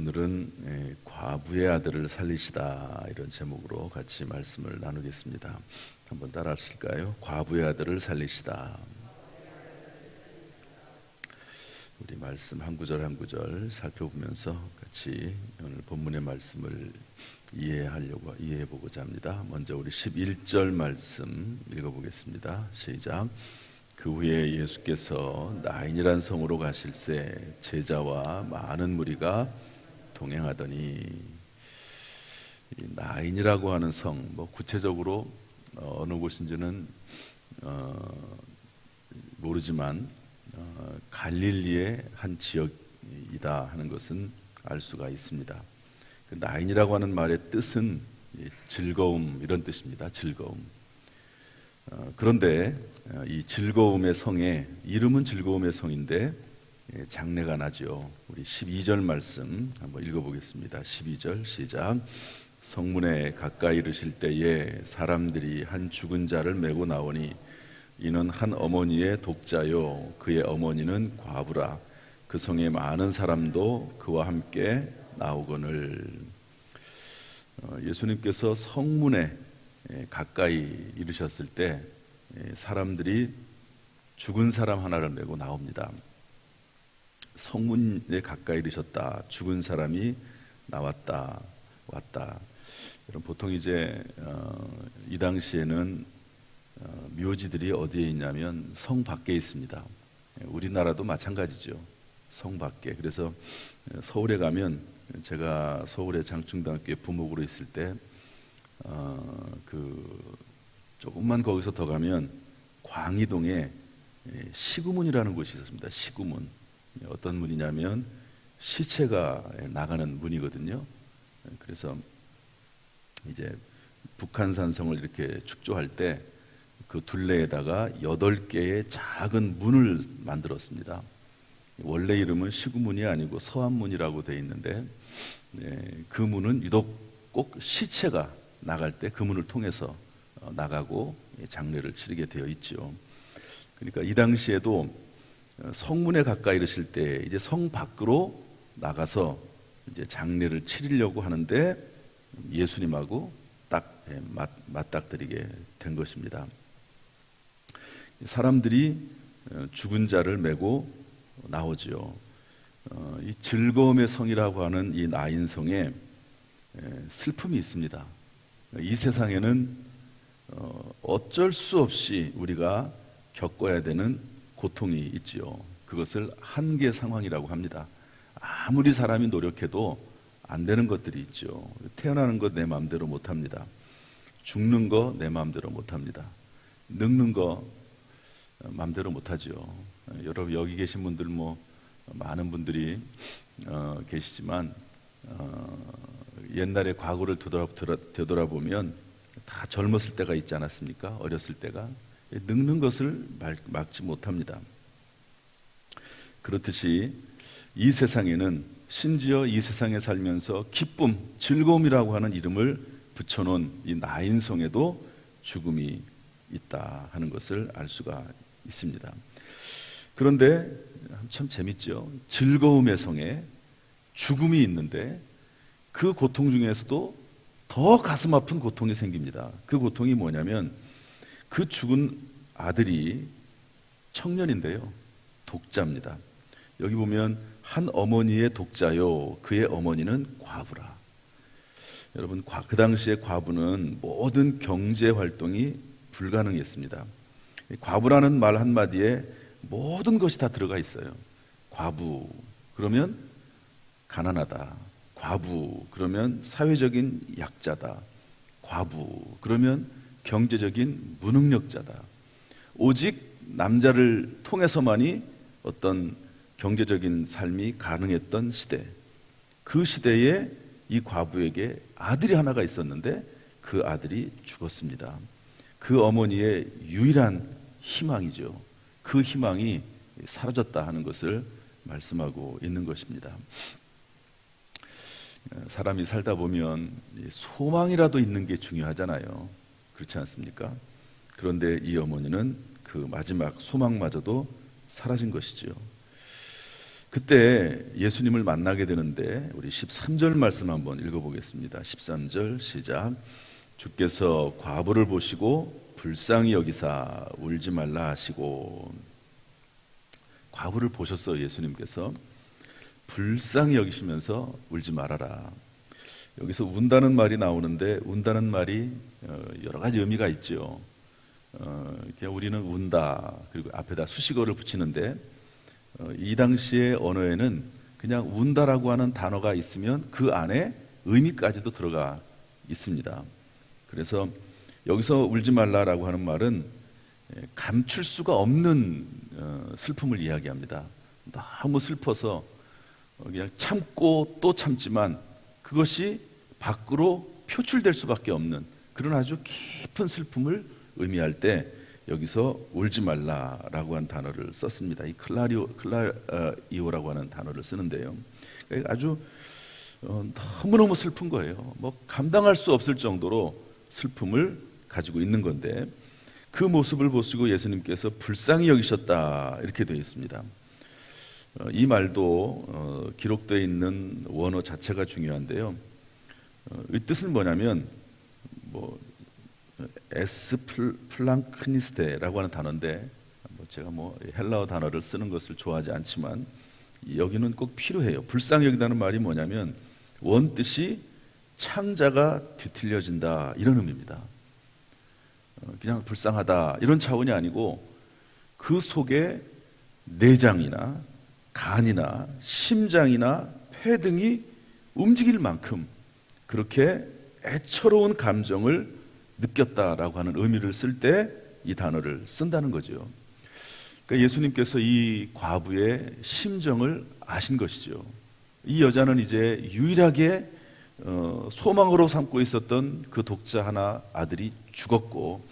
오늘은 예, 과부의 아들을 살리시다 이런 제목으로 같이 말씀을 나누겠습니다. 한번 따라하실까요? 과부의 아들을 살리시다. 우리 말씀 한 구절 한 구절 살펴보면서 같이 오늘 본문의 말씀을 이해하려고 이해해 보고자 합니다. 먼저 우리 11절 말씀 읽어보겠습니다. 시작. 그 후에 예수께서 나인이란 성으로 가실새 제자와 많은 무리가 동행하더니 나인이라고 하는 성, 뭐 구체적으로 어느 곳인지는 어, 모르지만 어, 갈릴리의 한 지역이다 하는 것은 알 수가 있습니다. 그 나인이라고 하는 말의 뜻은 즐거움 이런 뜻입니다. 즐거움. 어, 그런데 어, 이 즐거움의 성에 이름은 즐거움의 성인데 예, 장례가 나죠. 우리 12절 말씀 한번 읽어보겠습니다. 12절 시작. 성문에 가까이 이르실 때에 사람들이 한 죽은 자를 메고 나오니 이는 한 어머니의 독자요 그의 어머니는 과부라 그 성에 많은 사람도 그와 함께 나오거늘 어, 예수님께서 성문에 예, 가까이 이르셨을 때 예, 사람들이 죽은 사람 하나를 메고 나옵니다. 성문에 가까이 이르셨다. 죽은 사람이 나왔다. 왔다. 여러분 보통 이제 어, 이 당시에는 어, 묘지들이 어디에 있냐면 성 밖에 있습니다. 예, 우리나라도 마찬가지죠. 성 밖에. 그래서 서울에 가면 제가 서울의 장충대학교에 부목으로 있을 때 어, 그 조금만 거기서 더 가면 광희동에 예, 시구문이라는 곳이 있었습니다. 시구문. 어떤 문이냐면 시체가 나가는 문이거든요. 그래서 이제 북한산성을 이렇게 축조할 때 그 둘레에다가 여덟 개의 작은 문을 만들었습니다. 원래 이름은 시구문이 아니고 서안문이라고 되어 있는데 네, 그 문은 유독 꼭 시체가 나갈 때 그 문을 통해서 어, 나가고 장례를 치르게 되어 있죠. 그러니까 이 당시에도 어, 성문에 가까이 이르실 때 이제 성 밖으로 나가서 이제 장례를 치르려고 하는데 예수님하고 딱 예, 맞, 맞닥뜨리게 된 것입니다. 사람들이 어, 죽은 자를 메고 나오지요. 이 즐거움의 성이라고 하는 이 나인성에 예, 슬픔이 있습니다. 이 세상에는 어쩔 수 없이 우리가 겪어야 되는 고통이 있지요. 그것을 한계 상황이라고 합니다. 아무리 사람이 노력해도 안 되는 것들이 있죠. 태어나는 것 내 마음대로 못 합니다. 죽는 거 내 마음대로 못 합니다. 늙는 거 마음대로 못 하죠. 여러분 여기 계신 분들 뭐 많은 분들이 어, 계시지만 어, 옛날의 과거를 되돌아, 보면 다 젊었을 때가 있지 않았습니까? 어렸을 때가 늙는 것을 막지 못합니다. 그렇듯이 이 세상에는 심지어 이 세상에 살면서 기쁨, 즐거움이라고 하는 이름을 붙여놓은 이 나인성에도 죽음이 있다 하는 것을 알 수가 있습니다. 그런데 참 재밌죠. 즐거움의 성에 죽음이 있는데 그 고통 중에서도 더 가슴 아픈 고통이 생깁니다. 그 고통이 뭐냐면 그 죽은 아들이 청년인데요. 독자입니다. 여기 보면 한 어머니의 독자요. 그의 어머니는 과부라. 여러분, 그 당시에 과부는 모든 경제 활동이 불가능했습니다. 과부라는 말 한마디에 모든 것이 다 들어가 있어요. 과부, 그러면 가난하다. 과부, 그러면 사회적인 약자다. 과부, 그러면 경제적인 무능력자다. 오직 남자를 통해서만이 어떤 경제적인 삶이 가능했던 시대. 그 시대에 이 과부에게 아들이 하나가 있었는데 그 아들이 죽었습니다. 그 어머니의 유일한 희망이죠. 그 희망이 사라졌다 하는 것을 말씀하고 있는 것입니다. 사람이 살다 보면 소망이라도 있는 게 중요하잖아요. 그렇지 않습니까? 그런데 이 어머니는 그 마지막 소망마저도 사라진 것이지요. 그때 예수님을 만나게 되는데 우리 13절 말씀 한번 읽어보겠습니다. 13절 시작. 주께서 과부를 보시고 불쌍히 여기사 울지 말라 하시고 과부를 보셨어요 예수님께서 불쌍히 여기시면서 울지 말아라. 여기서 운다는 말이 나오는데 운다는 말이 어, 여러 가지 의미가 있죠. 어, 우리는 운다 그리고 앞에다 수식어를 붙이는데 어, 이 당시의 언어에는 그냥 운다라고 하는 단어가 있으면 그 안에 의미까지도 들어가 있습니다. 그래서 여기서 울지 말라라고 하는 말은 예, 감출 수가 없는 어, 슬픔을 이야기합니다. 너무 슬퍼서 어, 그냥 참고 또 참지만 그것이 밖으로 표출될 수밖에 없는 그런 아주 깊은 슬픔을 의미할 때 여기서 울지 말라라고 한 단어를 썼습니다. 이 클라리오 클라이오라고 하는 단어를 쓰는데요. 그러니까 아주 어, 너무너무 슬픈 거예요. 뭐 감당할 수 없을 정도로 슬픔을 가지고 있는 건데 그 모습을 보시고 예수님께서 불쌍히 여기셨다 이렇게 되어 있습니다. 어, 이 말도 어, 기록되어 있는 원어 자체가 중요한데요. 어, 이 뜻은 뭐냐면 뭐 에스 플- 플랑크니스테라고 하는 단어인데 뭐 제가 뭐 헬라어 단어를 쓰는 것을 좋아하지 않지만 여기는 꼭 필요해요. 불쌍히 여기다는 말이 뭐냐면 원 뜻이 창자가 뒤틀려진다 이런 의미입니다. 어, 그냥 불쌍하다 이런 차원이 아니고 그 속에 내장이나 간이나 심장이나 폐 등이 움직일 만큼 그렇게 애처로운 감정을 느꼈다라고 하는 의미를 쓸 때 이 단어를 쓴다는 거죠. 그러니까 예수님께서 이 과부의 심정을 아신 것이죠. 이 여자는 이제 유일하게 어, 소망으로 삼고 있었던 그 독자 하나 아들이 죽었고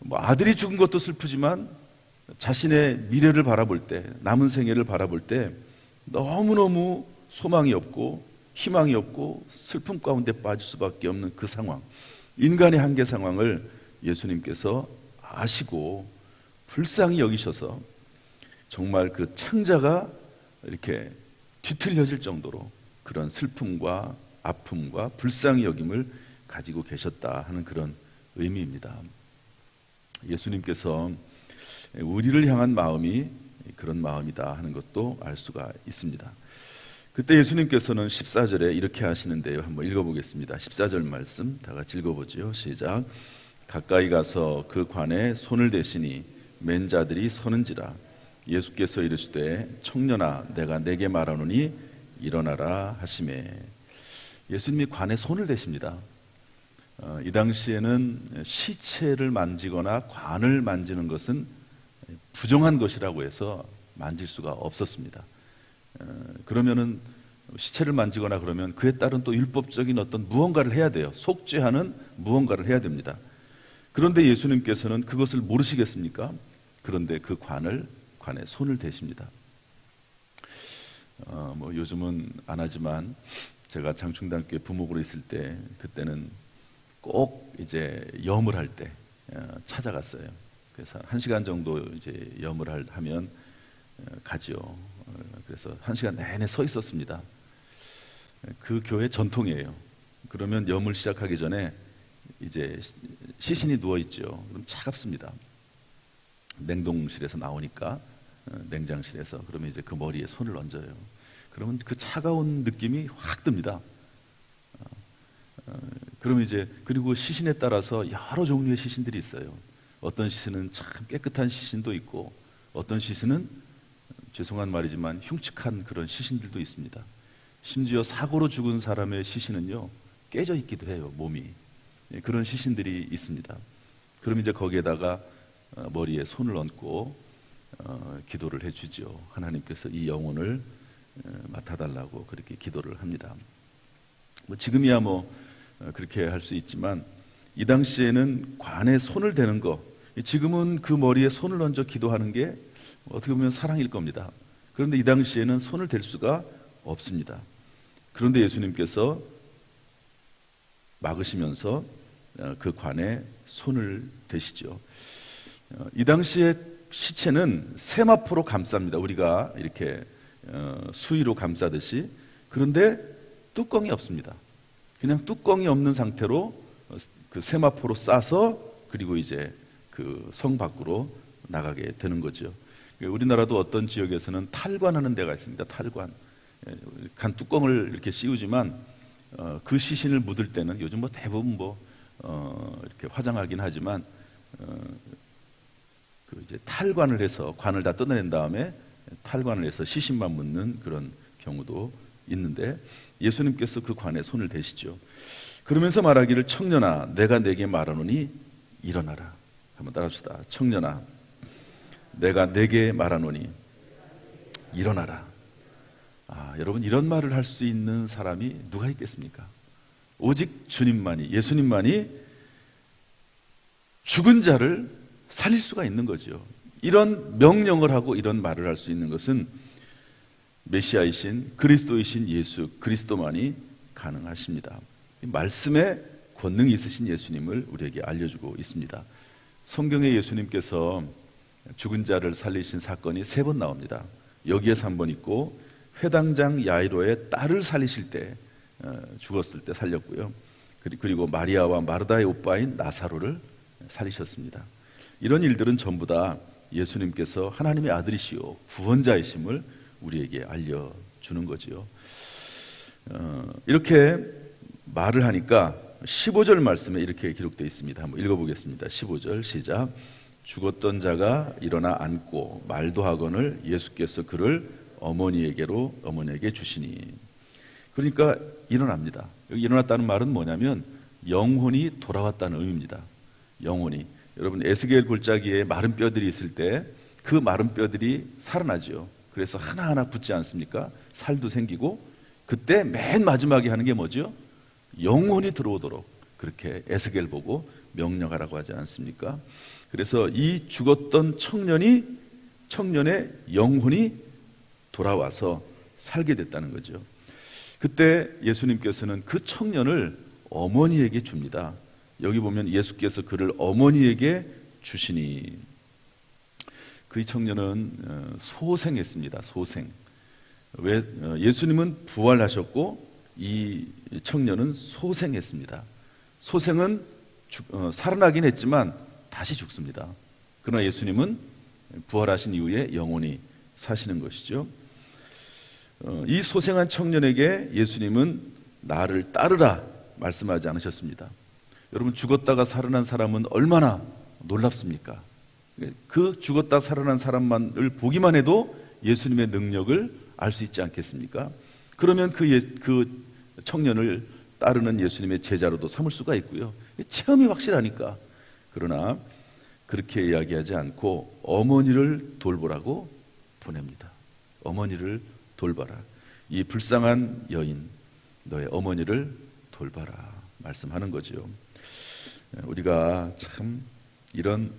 뭐 아들이 죽은 것도 슬프지만 자신의 미래를 바라볼 때 남은 생애를 바라볼 때 너무너무 소망이 없고 희망이 없고 슬픔 가운데 빠질 수밖에 없는 그 상황 인간의 한계 상황을 예수님께서 아시고 불쌍히 여기셔서 정말 그 창자가 이렇게 뒤틀려질 정도로 그런 슬픔과 아픔과 불쌍히 여김을 가지고 계셨다 하는 그런 의미입니다. 예수님께서 우리를 향한 마음이 그런 마음이다 하는 것도 알 수가 있습니다. 그때 예수님께서는 14절에 이렇게 하시는데요. 한번 읽어보겠습니다. 14절 말씀 다 같이 읽어보지요. 시작. 가까이 가서 그 관에 손을 대시니 맨 자들이 서는지라 예수께서 이르시되 청년아 내가 내게 말하노니 일어나라 하심에 예수님이 관에 손을 대십니다. 어, 이 당시에는 시체를 만지거나 관을 만지는 것은 부정한 것이라고 해서 만질 수가 없었습니다. 어, 그러면은 시체를 만지거나 그러면 그에 따른 또 율법적인 어떤 무언가를 해야 돼요. 속죄하는 무언가를 해야 됩니다. 그런데 예수님께서는 그것을 모르시겠습니까? 그런데 그 관을 관에 손을 대십니다. 어, 뭐 요즘은 안 하지만 제가 장충단교회 부목으로 있을 때 그때는 꼭 이제 염을 할 때 찾아갔어요. 그래서 한 시간 정도 이제 염을 할- 하면 어, 가지요. 어, 그래서 한 시간 내내 서 있었습니다. 그 교회 전통이에요. 그러면 염을 시작하기 전에 이제 시- 시신이 누워 있죠. 그럼 차갑습니다. 냉동실에서 나오니까 어, 냉장실에서 그러면 이제 그 머리에 손을 얹어요. 그러면 그 차가운 느낌이 확 듭니다. 그러면 이제 그리고 시신에 따라서 여러 종류의 시신들이 있어요. 어떤 시신은 참 깨끗한 시신도 있고 어떤 시신은 죄송한 말이지만 흉측한 그런 시신들도 있습니다. 심지어 사고로 죽은 사람의 시신은요 깨져 있기도 해요 몸이 예, 그런 시신들이 있습니다. 그럼 이제 거기에다가 어, 머리에 손을 얹고 어, 기도를 해주죠. 하나님께서 이 영혼을 어, 맡아달라고 그렇게 기도를 합니다. 뭐 지금이야 뭐 어, 그렇게 할 수 있지만 이 당시에는 관에 손을 대는 거 지금은 그 머리에 손을 얹어 기도하는 게 어떻게 보면 사랑일 겁니다. 그런데 이 당시에는 손을 댈 수가 없습니다. 그런데 예수님께서 막으시면서 어, 그 관에 손을 대시죠. 어, 이 당시에 시체는 세마포로 감쌉니다. 우리가 이렇게 어, 수위로 감싸듯이 그런데 뚜껑이 없습니다. 그냥 뚜껑이 없는 상태로 어, 그 세마포로 싸서 그리고 이제 그 성 밖으로 나가게 되는 거죠. 우리나라도 어떤 지역에서는 탈관하는 데가 있습니다. 탈관. 예, 간 뚜껑을 이렇게 씌우지만 어, 그 시신을 묻을 때는 요즘 뭐 대부분 뭐 어, 이렇게 화장하긴 하지만 어, 그 이제 탈관을 해서 관을 다 뜯어낸 다음에 탈관을 해서 시신만 묻는 그런 경우도 있는데 예수님께서 그 관에 손을 대시죠. 그러면서 말하기를 청년아 내가 내게 말하노니 일어나라. 한번 따라합시다. 청년아 내가 내게 말하노니 일어나라. 아, 여러분 이런 말을 할 수 있는 사람이 누가 있겠습니까? 오직 주님만이 예수님만이 죽은 자를 살릴 수가 있는 거죠. 이런 명령을 하고 이런 말을 할 수 있는 것은 메시아이신 그리스도이신 예수 그리스도만이 가능하십니다. 이 말씀에 권능이 있으신 예수님을 우리에게 알려주고 있습니다. 성경에 예수님께서 죽은 자를 살리신 사건이 세 번 나옵니다. 여기에서 한 번 있고 회당장 야이로의 딸을 살리실 때 어, 죽었을 때 살렸고요. 그리- 그리고 마리아와 마르다의 오빠인 나사로를 살리셨습니다. 이런 일들은 전부 다 예수님께서 하나님의 아들이시요 구원자이심을 우리에게 알려 주는 거지요. 어, 이렇게 말을 하니까 15절 말씀에 이렇게 기록되어 있습니다. 한번 읽어보겠습니다. 15절 시작. 죽었던 자가 일어나 앉고 말도 하거늘 예수께서 그를 어머니에게로 어머니에게 주시니. 그러니까 일어납니다. 여기 일어났다는 말은 뭐냐면 영혼이 돌아왔다는 의미입니다. 영혼이. 여러분 에스겔 골짜기에 마른 뼈들이 있을 때 그 마른 뼈들이 살아나죠. 그래서 하나하나 붙지 않습니까? 살도 생기고 그때 맨 마지막에 하는 게 뭐죠? 영혼이 들어오도록 그렇게 에스겔 보고 명령하라고 하지 않습니까? 그래서 이 죽었던 청년이 청년의 영혼이 돌아와서 살게 됐다는 거죠. 그때 예수님께서는 그 청년을 어머니에게 줍니다. 여기 보면 예수께서 그를 어머니에게 주시니 그 청년은 어, 소생했습니다. 소생. 왜 어, 예수님은 부활하셨고 이 청년은 소생했습니다. 소생은 죽- 어, 살아나긴 했지만 다시 죽습니다. 그러나 예수님은 부활하신 이후에 영원히 사시는 것이죠. 어, 이 소생한 청년에게 예수님은 나를 따르라 말씀하지 않으셨습니다. 여러분 죽었다가 살아난 사람은 얼마나 놀랍습니까? 그 죽었다 살아난 사람만을 보기만 해도 예수님의 능력을 알 수 있지 않겠습니까? 그러면 그, 예, 그 청년을 따르는 예수님의 제자로도 삼을 수가 있고요. 체험이 확실하니까. 그러나 그렇게 이야기하지 않고 어머니를 돌보라고 보냅니다. 어머니를 돌봐라. 이 불쌍한 여인, 너의 어머니를 돌봐라. 말씀하는 거지요. 우리가 참 이런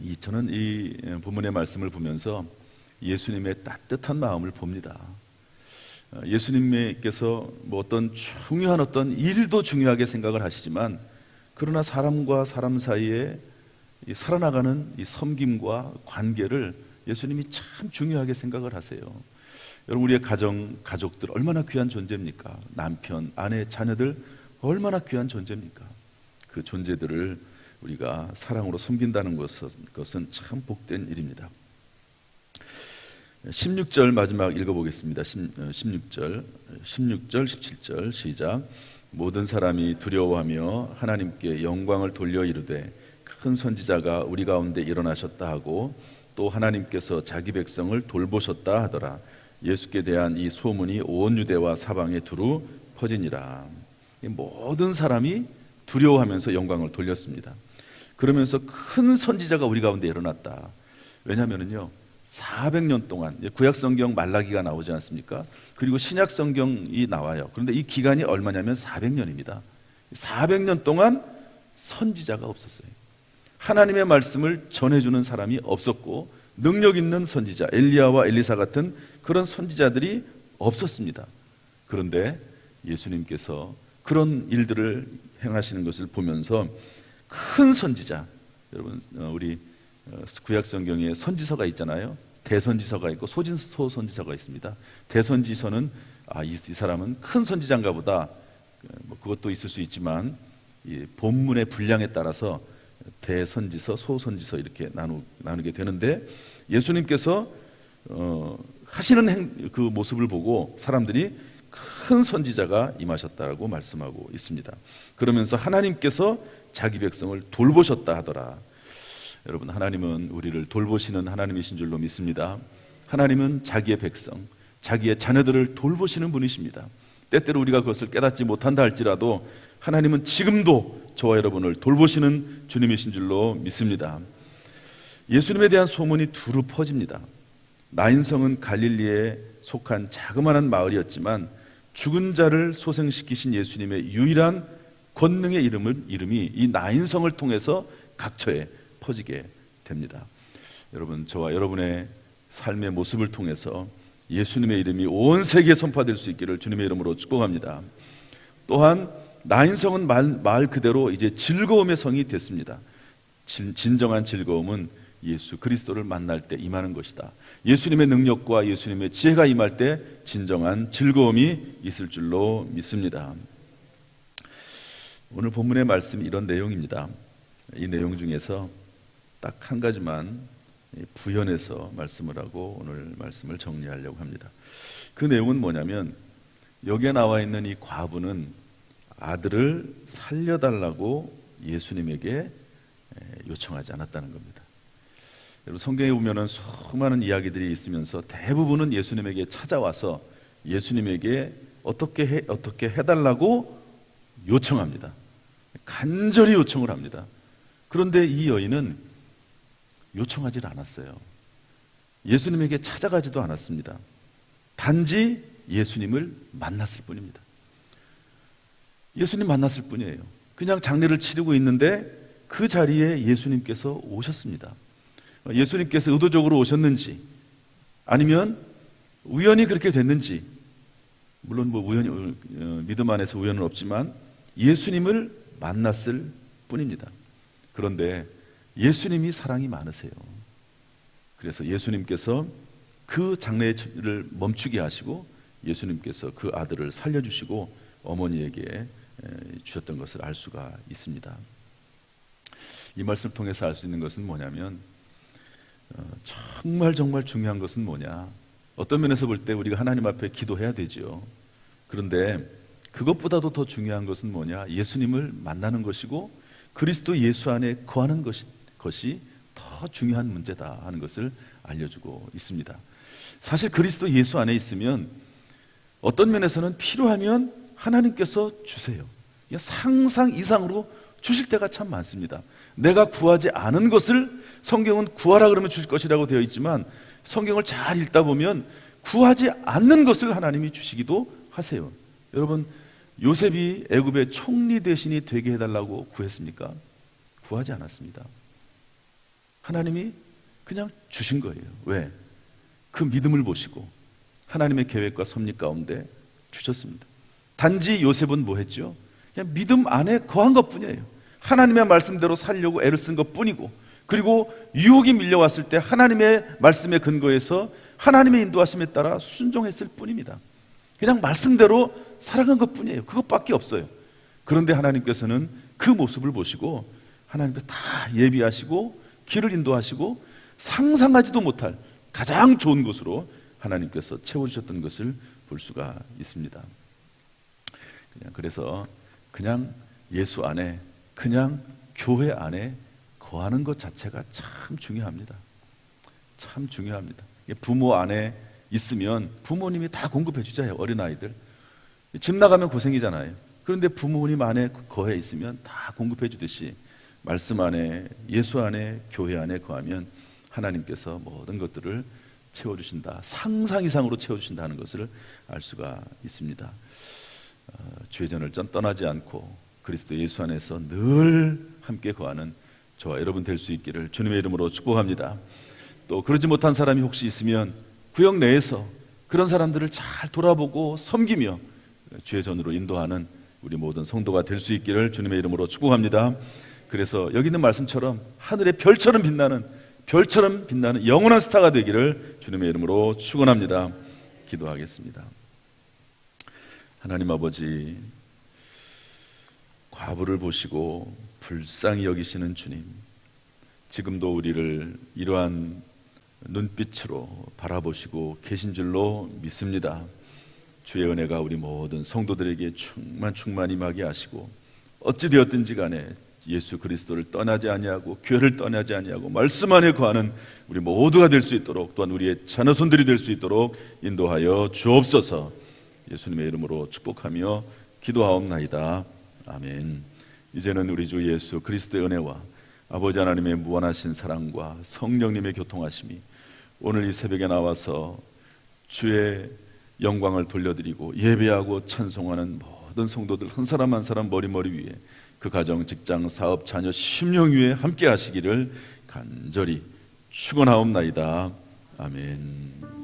이 저는 이 본문의 말씀을 보면서 예수님의 따뜻한 마음을 봅니다. 어, 예수님께서 뭐 어떤 중요한 어떤 일도 중요하게 생각을 하시지만 그러나 사람과 사람 사이에 이 살아나가는 이 섬김과 관계를 예수님이 참 중요하게 생각을 하세요. 여러분 우리의 가정 가족들 얼마나 귀한 존재입니까? 남편, 아내, 자녀들 얼마나 귀한 존재입니까? 그 존재들을 우리가 사랑으로 섬긴다는 것은, 것은 참 복된 일입니다. 16절 마지막 읽어보겠습니다. 16절, 16절, 17절 시작. 모든 사람이 두려워하며 하나님께 영광을 돌려 이르되 큰 선지자가 우리 가운데 일어나셨다 하고 또 하나님께서 자기 백성을 돌보셨다 하더라. 예수께 대한 이 소문이 온 유대와 사방에 두루 퍼지니라. 이 모든 사람이 두려워하면서 영광을 돌렸습니다. 그러면서 큰 선지자가 우리 가운데 일어났다. 왜냐하면요, 400년 동안 구약 성경 말라기가 나오지 않습니까? 그리고 신약 성경이 나와요. 그런데 이 기간이 얼마냐면 400년입니다. 400년 동안 선지자가 없었어요. 하나님의 말씀을 전해주는 사람이 없었고 능력 있는 선지자 엘리야와 엘리사 같은 그런 선지자들이 없었습니다. 그런데 예수님께서 그런 일들을 행하시는 것을 보면서 큰 선지자 여러분 어, 우리 어, 구약 성경에 선지서가 있잖아요. 대선지서가 있고 소진 소선지서가 있습니다. 대선지서는 아, 이, 이 사람은 큰 선지자인가 보다. 그, 뭐 그것도 있을 수 있지만 이 본문의 분량에 따라서 대선지서, 소선지서 이렇게 나누, 나누 게 되는데 예수님께서 어, 하시는 행, 그 모습을 보고 사람들이 큰 선지자가 임하셨다라고 말씀하고 있습니다. 그러면서 하나님께서 자기 백성을 돌보셨다 하더라. 여러분 하나님은 우리를 돌보시는 하나님이신 줄로 믿습니다. 하나님은 자기의 백성, 자기의 자녀들을 돌보시는 분이십니다. 때때로 우리가 그것을 깨닫지 못한다 할지라도 하나님은 지금도 저와 여러분을 돌보시는 주님이신 줄로 믿습니다. 예수님에 대한 소문이 두루 퍼집니다. 나인성은 갈릴리에 속한 자그마한 마을이었지만 죽은 자를 소생시키신 예수님의 유일한 권능의 이름을 이름이 이 나인성을 통해서 각처에 퍼지게 됩니다. 여러분 저와 여러분의 삶의 모습을 통해서 예수님의 이름이 온 세계에 선포될 수 있기를 주님의 이름으로 축복합니다. 또한 나인성은 말, 말 그대로 이제 즐거움의 성이 됐습니다. 진, 진정한 즐거움은 예수 그리스도를 만날 때 임하는 것이다. 예수님의 능력과 예수님의 지혜가 임할 때 진정한 즐거움이 있을 줄로 믿습니다. 오늘 본문의 말씀 이런 내용입니다. 이 내용 중에서 딱 한 가지만 부연해서 말씀을 하고 오늘 말씀을 정리하려고 합니다. 그 내용은 뭐냐면 여기에 나와 있는 이 과부는 아들을 살려달라고 예수님에게 요청하지 않았다는 겁니다. 여러분 성경에 보면은 수많은 이야기들이 있으면서 대부분은 예수님에게 찾아와서 예수님에게 어떻게 해 어떻게 해달라고 요청합니다. 간절히 요청을 합니다. 그런데 이 여인은 요청하지 않았어요. 예수님에게 찾아가지도 않았습니다. 단지 예수님을 만났을 뿐입니다. 예수님 만났을 뿐이에요. 그냥 장례를 치르고 있는데 그 자리에 예수님께서 오셨습니다. 예수님께서 의도적으로 오셨는지 아니면 우연히 그렇게 됐는지 물론 뭐 우연히 어, 믿음 안에서 우연은 없지만 예수님을 만났을 뿐입니다. 그런데 예수님이 사랑이 많으세요. 그래서 예수님께서 그 장례를 멈추게 하시고 예수님께서 그 아들을 살려주시고 어머니에게 주셨던 것을 알 수가 있습니다. 이 말씀을 통해서 알 수 있는 것은 뭐냐면 어, 정말 정말 중요한 것은 뭐냐? 어떤 면에서 볼 때 우리가 하나님 앞에 기도해야 되지요. 그런데 그것보다도 더 중요한 것은 뭐냐? 예수님을 만나는 것이고 그리스도 예수 안에 거하는 것이, 것이 더 중요한 문제다 하는 것을 알려주고 있습니다. 사실 그리스도 예수 안에 있으면 어떤 면에서는 필요하면 하나님께서 주세요. 상상 이상으로 주실 때가 참 많습니다. 내가 구하지 않은 것을 성경은 구하라 그러면 주실 것이라고 되어 있지만 성경을 잘 읽다 보면 구하지 않는 것을 하나님이 주시기도 하세요. 여러분 요셉이 애굽의 총리 대신이 되게 해달라고 구했습니까? 구하지 않았습니다. 하나님이 그냥 주신 거예요. 왜? 그 믿음을 보시고 하나님의 계획과 섭리 가운데 주셨습니다. 단지 요셉은 뭐 했죠? 그냥 믿음 안에 거한 것 뿐이에요. 하나님의 말씀대로 살려고 애를 쓴 것 뿐이고 그리고 유혹이 밀려왔을 때 하나님의 말씀에 근거해서 하나님의 인도하심에 따라 순종했을 뿐입니다. 그냥 말씀대로 살아간 것 뿐이에요. 그것밖에 없어요. 그런데 하나님께서는 그 모습을 보시고 하나님께 다 예비하시고 길을 인도하시고 상상하지도 못할 가장 좋은 곳으로 하나님께서 채워주셨던 것을 볼 수가 있습니다. 그냥 그래서 그냥 예수 안에 그냥 교회 안에 거하는 것 자체가 참 중요합니다. 참 중요합니다. 부모 안에 있으면 부모님이 다 공급해 주잖아요. 어린 아이들 집 나가면 고생이잖아요. 그런데 부모님 안에 거해 있으면 다 공급해 주듯이 말씀 안에 예수 안에 교회 안에 거하면 하나님께서 모든 것들을 채워 주신다. 상상 이상으로 채워 주신다는 것을 알 수가 있습니다. 어, 죄 전을 떠나지 않고 그리스도 예수 안에서 늘 함께 거하는 저와 여러분 될 수 있기를 주님의 이름으로 축복합니다. 또 그러지 못한 사람이 혹시 있으면 구역 내에서 그런 사람들을 잘 돌아보고 섬기며 주의 전으로 인도하는 우리 모든 성도가 될 수 있기를 주님의 이름으로 축복합니다. 그래서 여기 있는 말씀처럼 하늘의 별처럼 빛나는 별처럼 빛나는 영원한 스타가 되기를 주님의 이름으로 축원합니다. 기도하겠습니다. 하나님 아버지 과부를 보시고 불쌍히 여기시는 주님 지금도 우리를 이러한 눈빛으로 바라보시고 계신 줄로 믿습니다. 주의 은혜가 우리 모든 성도들에게 충만 충만히 임하게 하시고 어찌 되었든지 간에 예수 그리스도를 떠나지 아니하고 교회를 떠나지 아니하고 말씀 안에 거하는 우리 모두가 될 수 있도록 또한 우리의 자녀손들이 될 수 있도록 인도하여 주옵소서. 예수님의 이름으로 축복하며 기도하옵나이다. 아멘. 이제는 우리 주 예수 그리스도의 은혜와 아버지 하나님의 무한하신 사랑과 성령님의 교통하심이 오늘 이 새벽에 나와서 주의 영광을 돌려드리고 예배하고 찬송하는 모든 성도들 한 사람 한 사람 머리머리 위에 그 가정, 직장, 사업, 자녀, 심령 위에 함께 하시기를 간절히 축원하옵나이다. 아멘.